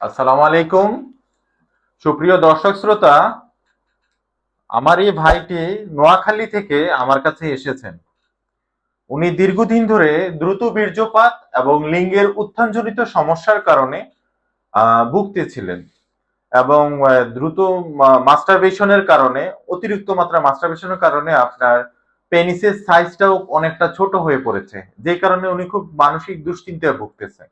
আসসালামু আলাইকুম। সুপ্রিয় দর্শক শ্রোতা, আমার এই ভাইটি নোয়াখালী থেকে আমার কাছে এসেছেন। উনি দীর্ঘদিন ধরে দ্রুত বীর্যপাত এবং লিঙ্গের উত্থানজনিত সমস্যার কারণে ভুগতেছিলেন এবং দ্রুত মাস্টারবেশনের কারণে, অতিরিক্ত মাত্রা মাস্টারবেশনের কারণে আপনার পেনিসের সাইজটাও অনেকটা ছোট হয়ে পড়েছে। যে কারণে উনি খুব মানসিক দুশ্চিন্তায় ভুগতেছেন।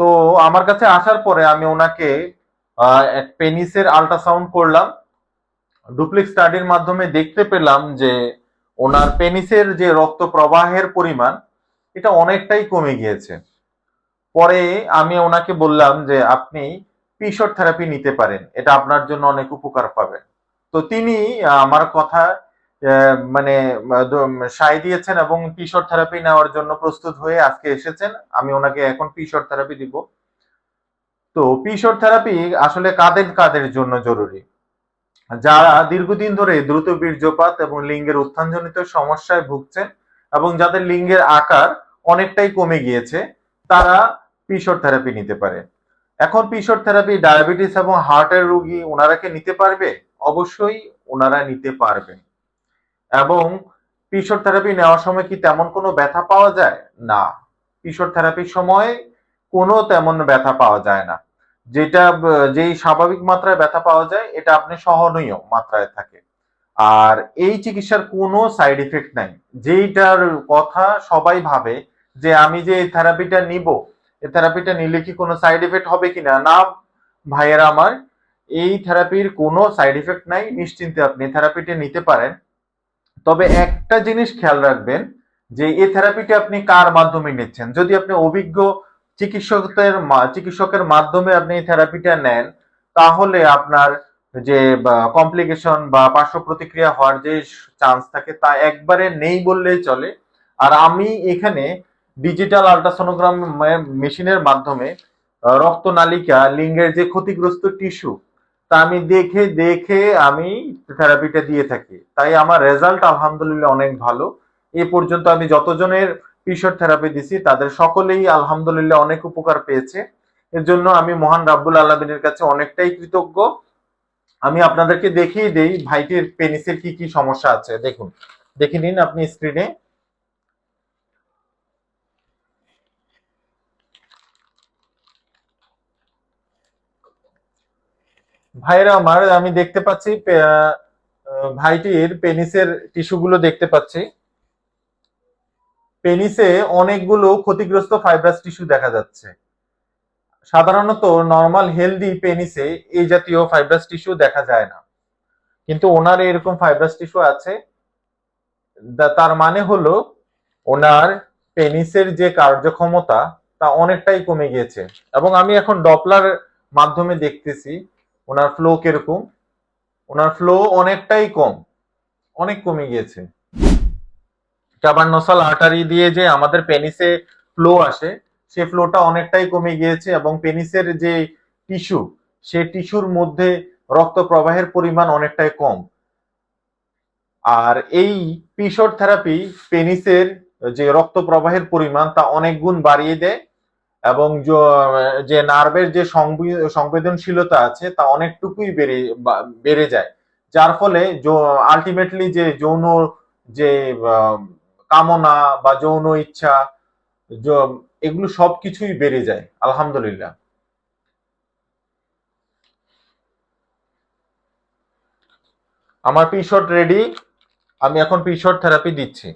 তো আমার কাছে আসার পরে আমি ওনাকে এক পেনিসের আল্ট্রাসাউন্ড করলাম। ডুপ্লিক স্টাডির মাধ্যমে দেখতে পেলাম যে ওনার পেনিসের যে রক্ত প্রবাহের পরিমাণ, এটা অনেকটাই কমে গিয়েছে। পরে আমি ওনাকে বললাম যে আপনি পিশর থেরাপি নিতে পারেন, এটা আপনার জন্য অনেক উপকার পাবেন তো তিনি আমার কথা মানে সায় দিয়েছেন এবং পিশর থেরাপি নেওয়ার জন্য প্রস্তুত হয়ে আজকে এসেছেন। আমি ওনাকে এখন পিশর থেরাপি দিব। তো পিশর থেরাপি আসলে কাদের কাদের জন্য জরুরি? যারা দীর্ঘদিন ধরে দ্রুত বীর্যপাত এবং লিঙ্গের উত্থানজনিত সমস্যায় ভুগছেন এবং যাদের লিঙ্গের আকার অনেকটাই কমে গিয়েছে, তারা পিশর থেরাপি নিতে পারে। এখন পিশর থেরাপি ডায়াবেটিস এবং হার্টের রোগী ওনারা কি নিতে পারবে? অবশ্যই ওনারা নিতে পারবে। এবং পিশর থেরাপি নেওয়ার সময় কি তেমন কোনো ব্যথা পাওয়া যায়? না। পিশর থেরাপির সময় কোনো তেমন ব্যথা পাওয়া যায় না। যেটা, যেই স্বাভাবিক মাত্রায় ব্যথা পাওয়া যায়, এটা আপনি সহনীয় মাত্রায় থাকে। আর এই চিকিৎসার কোনো সাইড ইফেক্ট নাই। যেইটার কথা সবাই ভাবে যে আমি যে এই থেরাপিটা নিব এই থেরাপিটা নিলে কি কোনো সাইড ইফেক্ট হবে কিনা? না, ভাইয়েরা আমার, এই থেরাপির কোনো সাইড ইফেক্ট নাই। নিশ্চিন্তে আপনি থেরাপিটা নিতে পারেন। তবে একটা জিনিস খেয়াল রাখবেন, যে এই থেরাপিটা আপনি কার মাধ্যমে নিচ্ছেন? যদি আপনি অভিজ্ঞ চিকিৎসকের মা- চিকিৎসকের মাধ্যমে আপনি এই থেরাপিটা নেন, তাহলে আপনার যে কমপ্লিকেশন বা পার্শ্ব প্রতিক্রিয়া হওয়ার যে চান্স থাকে, তা একবারে নেই বললেই চলে। আর আমি এখানে ডিজিটাল আল্ট্রাসোনোগ্রাম মেশিনের মাধ্যমে, রক্তনালিকা, লিঙ্গের যে ক্ষতিগ্রস্ত টিস্যু তা আমি দেখে দেখে আমি থেরাপিটা দিয়ে থাকি। তাই আমার রেজাল্ট আলহামদুলিল্লাহ অনেক ভালো। এ পর্যন্ত আমি যতজনের পিশর থেরাপি দিছি, তাদের সকলেই আলহামদুলিল্লাহ অনেক উপকার পেয়েছে। এর জন্য আমি মহান রাব্বুল আলমিনের কাছে অনেকটাই কৃতজ্ঞ। আমি আপনাদেরকে দেখিয়ে দেই, ভাইটির পেনিসের কি কি সমস্যা আছে। দেখুন, দেখে নিন আপনি স্ক্রিনে ভাইরা আমার, আমি দেখতে পাচ্ছি ভাইটির পেনিসের টিস্যুগুলো দেখতে পাচ্ছি। পেনিসে অনেকগুলো ক্ষতিগ্রস্ত ফাইব্রাস টিস্যু দেখা যাচ্ছে। সাধারণত নর্মাল, হেলদি পেনিসে এই জাতীয় ফাইব্রাস টিস্যু দেখা যায় না। কিন্তু ওনার এরকম ফাইব্রাস টিস্যু আছে। তার মানে হলো, ওনার পেনিসের যে কার্যক্ষমতা, তা অনেকটাই কমে গিয়েছে। এবং আমি এখন ডপলার মাধ্যমে দেখতেছি। ওনার ফ্লো কীরকম? ওনার ফ্লো অনেকটাই কম, অনেক কমে গিয়েছে। ক্যাবারনোসাল আর্টারি দিয়ে যে আমাদের পেনিসে ফ্লো আসে, সে ফ্লোটা অনেকটাই কমে গিয়েছে এবং পেনিসের যে টিস্যু সে টিস্যুর মধ্যে রক্ত প্রবাহের পরিমাণ অনেকটাই কম। আর এই পিশর থেরাপি পেনিসের যে রক্ত প্রবাহের পরিমাণ তা অনেক গুণ বাড়িয়ে দেয়। এবং যে নার্ভের যে সংবে- সংবেদনশীলতা আছে তা অনেকটুকুই বেড়ে বেড়ে যায়। যার ফলে আলটিমেটলি যে যৌন যে কামনা বা যৌন ইচ্ছা এগুলো সবকিছুই বেড়ে যায়, আলহামদুলিল্লাহ। আমার পি রেডি আমি এখন পি থেরাপি দিচ্ছি।